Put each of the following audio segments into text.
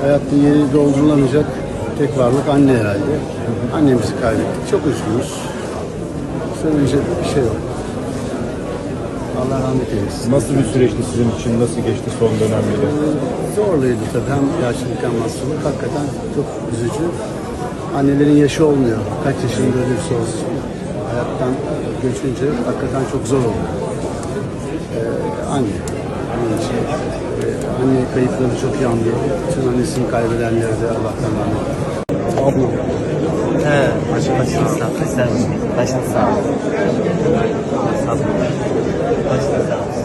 Hayatta yeri doldurulamayacak tek varlık anne herhalde. Annemizi kaybettik. Çok üzgünüz. Söyleyecek bir şey yok. Allah rahmet eylesin. Nasıl bir süreçti sizin için? Nasıl geçti son dönemleri? Zorluydu tabii. Hem yaşlılık hem hastalık. Hakikaten çok üzücü. Annelerin yaşı olmuyor. Kaç yaşında ölürse olsun. Hayattan göçünce hakikaten çok zor oluyor. Ee, anne. Onun için, anne kayıpları çok yandı. Bütün annesini kaybedenlere de Allah'tan rahmet. Ablam. He, başın başın sağ ol. Sen başın sağ ol. Sağ ol. Başın sağ ol.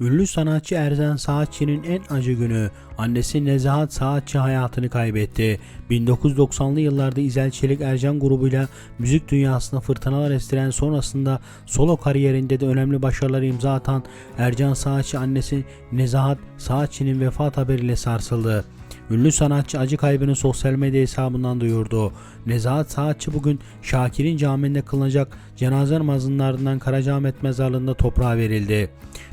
Ünlü sanatçı Erzen Saatçı'nın en acı günü. Annesi Nezahat Saatçı hayatını kaybetti. 1990'lı yıllarda İzel Çelik Ercan grubuyla müzik dünyasına fırtınalar estiren sonrasında solo kariyerinde de önemli başarılar imza atan Ercan Saatçı annesi Nezahat Saatçı'nın vefat haberiyle sarsıldı. Ünlü sanatçı acı kaybını sosyal medya hesabından duyurdu. Nezahat Saatçı bugün Şakir'in camiinde kılınacak cenaze namazının ardından Karacaahmet mezarlığında toprağa verildi.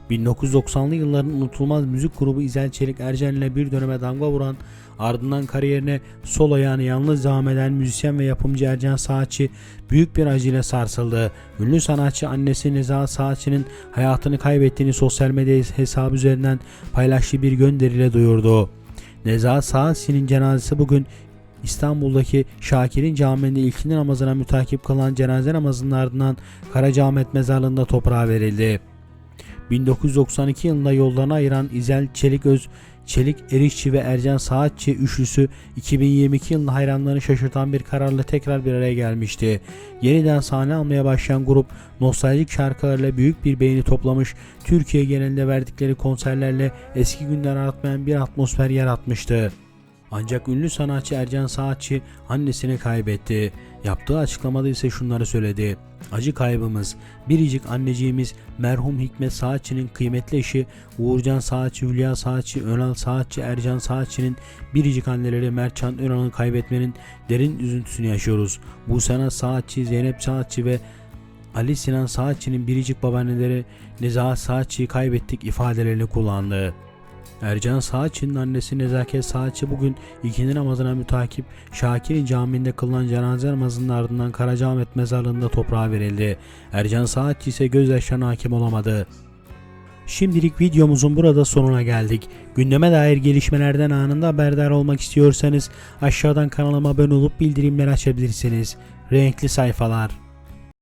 1990'lı yılların unutulmaz müzik grubu İzel Çelik Ercan ile bir döneme damga vuran ardından kariyerine solo yani yalnız devam eden müzisyen ve yapımcı Ercan Saatçı büyük bir acıyla sarsıldı. Ünlü sanatçı annesi Nezahat Saatçı'nın hayatını kaybettiğini sosyal medya hesabı üzerinden paylaştığı bir gönderiyle duyurdu. Nezahat Saatçı'nın cenazesi bugün İstanbul'daki Şakir'in camiinde ilkindi namazına mütakip kılan cenaze namazının ardından Karacaahmet mezarlığında toprağa verildi. 1992 yılında yollarını ayıran İzel Çeliköz, Çelik Erişçi ve Ercan Saatçi üçlüsü 2022 yılında hayranlarını şaşırtan bir kararla tekrar bir araya gelmişti. Yeniden sahne almaya başlayan grup nostaljik şarkılarla büyük bir beğeni toplamış, Türkiye genelinde verdikleri konserlerle eski günler aratmayan bir atmosfer yaratmıştı. Ancak ünlü sanatçı Ercan Saatçi annesini kaybetti. Yaptığı açıklamada ise şunları söyledi. Acı kaybımız, biricik anneciğimiz merhum Hikmet Saatçı'nın kıymetli eşi Uğurcan Saatçı, Hülya Saatçı, Önal Saatçı, Ercan Saatçı'nın biricik anneleri Mertcan Önal'ı kaybetmenin derin üzüntüsünü yaşıyoruz. Bu sene Saatçı, Zeynep Saatçı ve Ali Sinan Saatçı'nın biricik babaanneleri Nezahat Saatçı'yı kaybettik ifadelerini kullandı. Ercan Saatçı'nın annesi Nezaket Saatçı bugün ikindi namazına mütakip Şakir'in camiinde kılınan cenaze namazının ardından Karacaahmet mezarlığında toprağa verildi. Ercan Saatçı ise gözyaşlarına hakim olamadı. Şimdilik videomuzun burada sonuna geldik. Gündeme dair gelişmelerden anında haberdar olmak istiyorsanız aşağıdan kanalıma abone olup bildirimleri açabilirsiniz. Renkli sayfalar.